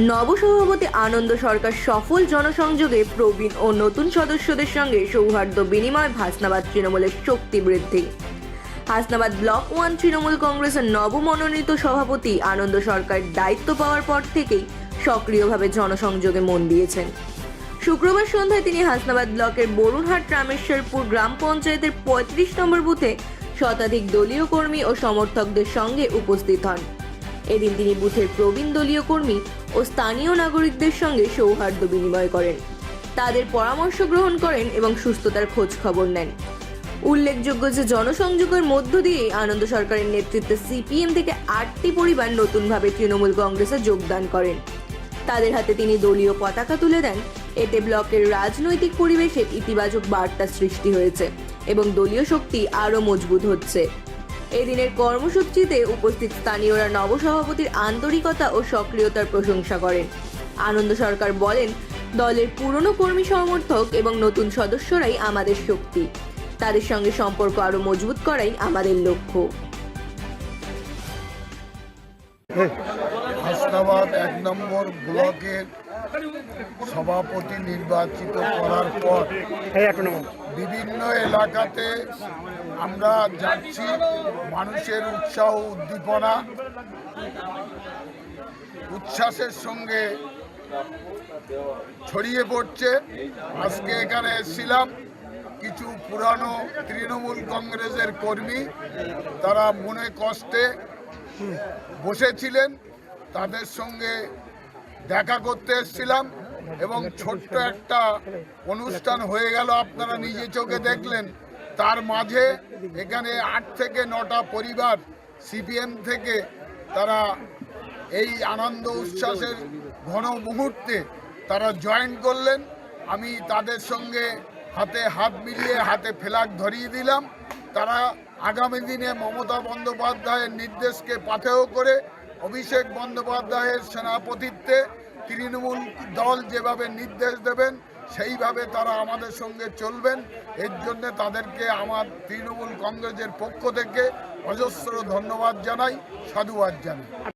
নবসভাপতি আনন্দ সরকার সফল জনসংযোগে প্রবীণ ও নতুন সদস্যদের সঙ্গে সৌহার্দ্য বিনিময় হাসনাবাদ তৃণমূলের শক্তি বৃদ্ধি। হাসনাবাদ ব্লক ওয়ান তৃণমূল কংগ্রেসের নবমনোনীত সভাপতি আনন্দ সরকার দায়িত্ব পাওয়ার পর থেকেই সক্রিয়ভাবে জনসংযোগে মন দিয়েছেন। শুক্রবার সন্ধ্যায় তিনি হাসনাবাদ ব্লকের বরুণহাট রামেশ্বরপুর গ্রাম পঞ্চায়েতের পঁয়ত্রিশ নম্বর বুথে শতাধিক দলীয় কর্মী ও সমর্থকদের সঙ্গে উপস্থিত হন। এদিন তিনি বুথের প্রবীণ দলীয় কর্মী ও স্থানীয় নাগরিকদের সঙ্গে সৌহার্দ্য বিনিময় করেন। তাদের পরামর্শ গ্রহণ করেন এবং সুস্থতার খোঁজ খবর নেন। উল্লেখযোগ্য যে জনসংযোগের মধ্য দিয়ে আনন্দ সরকারের নেতৃত্বে সিপিএম থেকে আটটি পরিবার নতুনভাবে তৃণমূল কংগ্রেসে যোগদান করেন। তাদের হাতে তিনি দলীয় পতাকা তুলে দেন। এতে ব্লকের রাজনৈতিক পরিবেশে ইতিবাচক বার্তা সৃষ্টি হয়েছে এবং দলীয় শক্তি আরও মজবুত হচ্ছে। এদিনের কর্মসূচিতে উপস্থিত স্থানীয়রা নবসভাপতির আন্তরিকতা ও সক্রিয়তার প্রশংসা করেন। আনন্দ সরকার বলেন, দলের পুরনো কর্মী সমর্থক এবং নতুন সদস্যরাই আমাদের শক্তি। তাদের সঙ্গে সম্পর্ক আরও মজবুত করাই আমাদের লক্ষ্য। এক নম্বর ব্লকের সভাপতি নির্বাচিত করার পর বিভিন্ন এলাকাতে আমরা যাচ্ছি মানুষের উৎসাহ উদ্দীপনা উচ্ছ্বাসের সঙ্গে ছড়িয়ে পড়ছে। আজকে এখানে এসেছিলাম কিছু পুরানো তৃণমূল কংগ্রেসের কর্মী তারা মনে কষ্টে বসেছিলেন। তাদের সঙ্গে দেখা করতে এসেছিলাম এবং ছোট্ট একটা অনুষ্ঠান হয়ে গেল, আপনারা নিজে চোখে দেখলেন। তার মাঝে এখানে আট থেকে নটা পরিবার, সিপিএম থেকে তারা এই আনন্দ উচ্ছ্বাসের ঘন মুহূর্তে তারা জয়েন করলেন। আমি তাদের সঙ্গে হাতে হাত মিলিয়ে হাতে ফ্ল্যাগ ধরিয়ে দিলাম। তারা আগামী দিনে মমতা বন্দ্যোপাধ্যায়ের নির্দেশকে পাথেয় করে অভিষেক বন্দ্যোপাধ্যায়ের সেনাপতিত্বে তৃণমূল দল যেভাবে নির্দেশ দেবেন, সেইভাবে তারা আমাদের সঙ্গে চলবেন। এর জন্য তাদেরকে আমার তৃণমূল কংগ্রেসের পক্ষ থেকে অজস্র ধন্যবাদ জানাই, সাধুবাদ জানাই।